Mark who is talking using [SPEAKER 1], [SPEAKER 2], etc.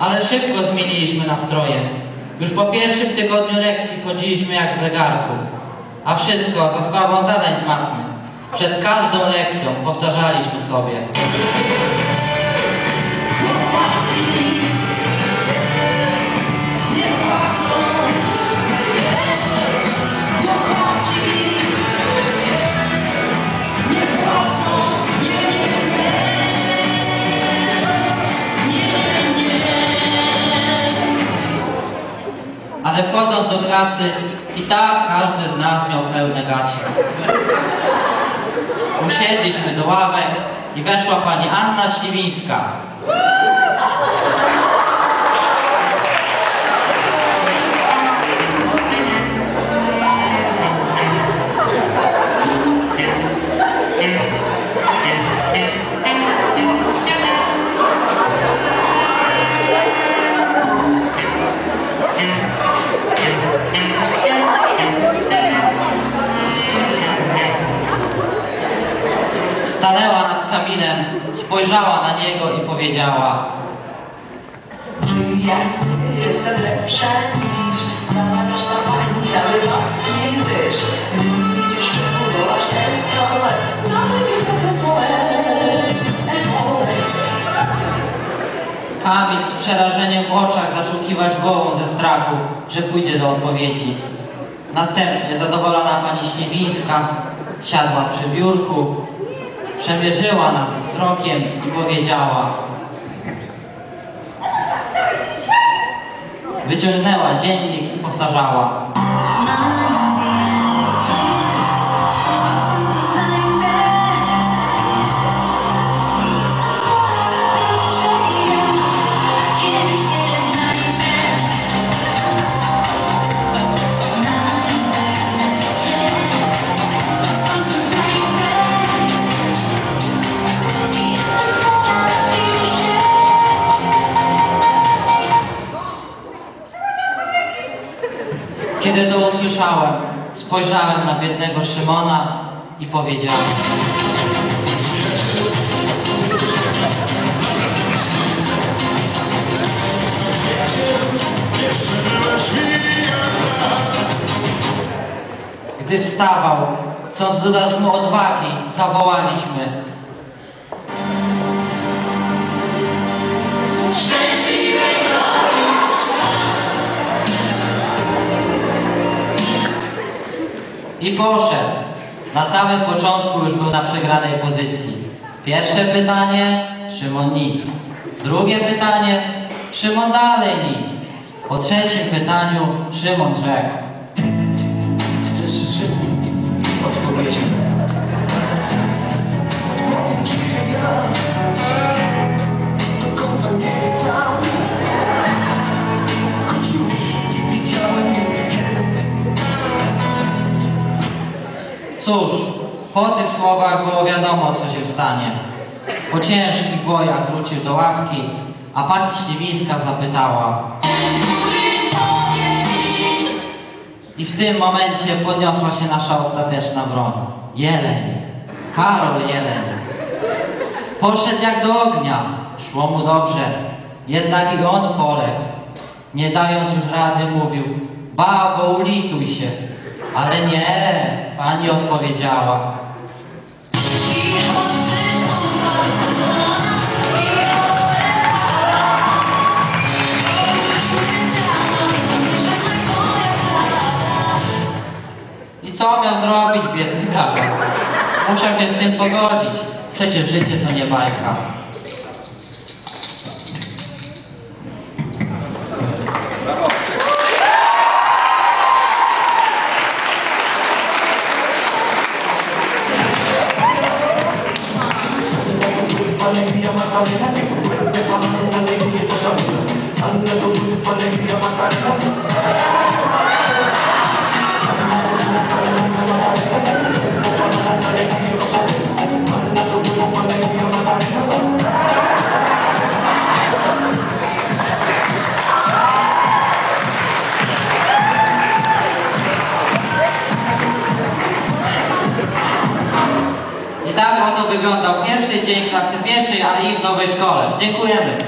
[SPEAKER 1] Ale szybko zmieniliśmy nastroje. Już po pierwszym tygodniu lekcji chodziliśmy jak w zegarku. A wszystko za sprawą zadań z matmy. Przed każdą lekcją powtarzaliśmy sobie. Do klasy, i tak każdy z nas miał pełne gacie. Usiedliśmy do ławek i weszła pani Anna Śliwińska. Stanęła nad kaminem, spojrzała na niego i powiedziała
[SPEAKER 2] Ja jestem lepsza niż cała reszta pań, cały nie dysz. Jeszcze budowasz SOS, mamy wielką SOS, SOS.
[SPEAKER 1] Kamil z przerażeniem w oczach zaczął kiwać głową ze strachu, że pójdzie do odpowiedzi. Następnie zadowolona pani Śliwińska siadła przy biurku, przemierzyła nas wzrokiem i powiedziała Wyciągnęła dziennik i powtarzała Kiedy to usłyszałem, spojrzałem na biednego Szymona i powiedziałem Gdy wstawał, chcąc dodać mu odwagi, zawołaliśmy I poszedł. Na samym początku już był na przegranej pozycji. Pierwsze pytanie, Szymon nic. Drugie pytanie, Szymon dalej nic. Po trzecim pytaniu Szymon rzekł. Cóż, po tych słowach było wiadomo, co się stanie. Po ciężkich bojach wrócił do ławki, a pani Śliwińska zapytała. I w tym momencie podniosła się nasza ostateczna broń. Jeleń. Karol Jeleń. Poszedł jak do ognia. Szło mu dobrze. Jednak i on poległ. Nie dając już rady mówił, babo, ulituj się. Ale nie, pani odpowiedziała. I co miał zrobić biedny Karol? Musiał się z tym pogodzić. Przecież życie to nie bajka.
[SPEAKER 3] Alegria, Macarena, que tu cuerpo te manda alegría y tu salud. Anda tu cuerpo, alegría, Macarena.
[SPEAKER 1] Macarena. Dzień klasy pierwszej AI w nowej szkole. Dziękujemy.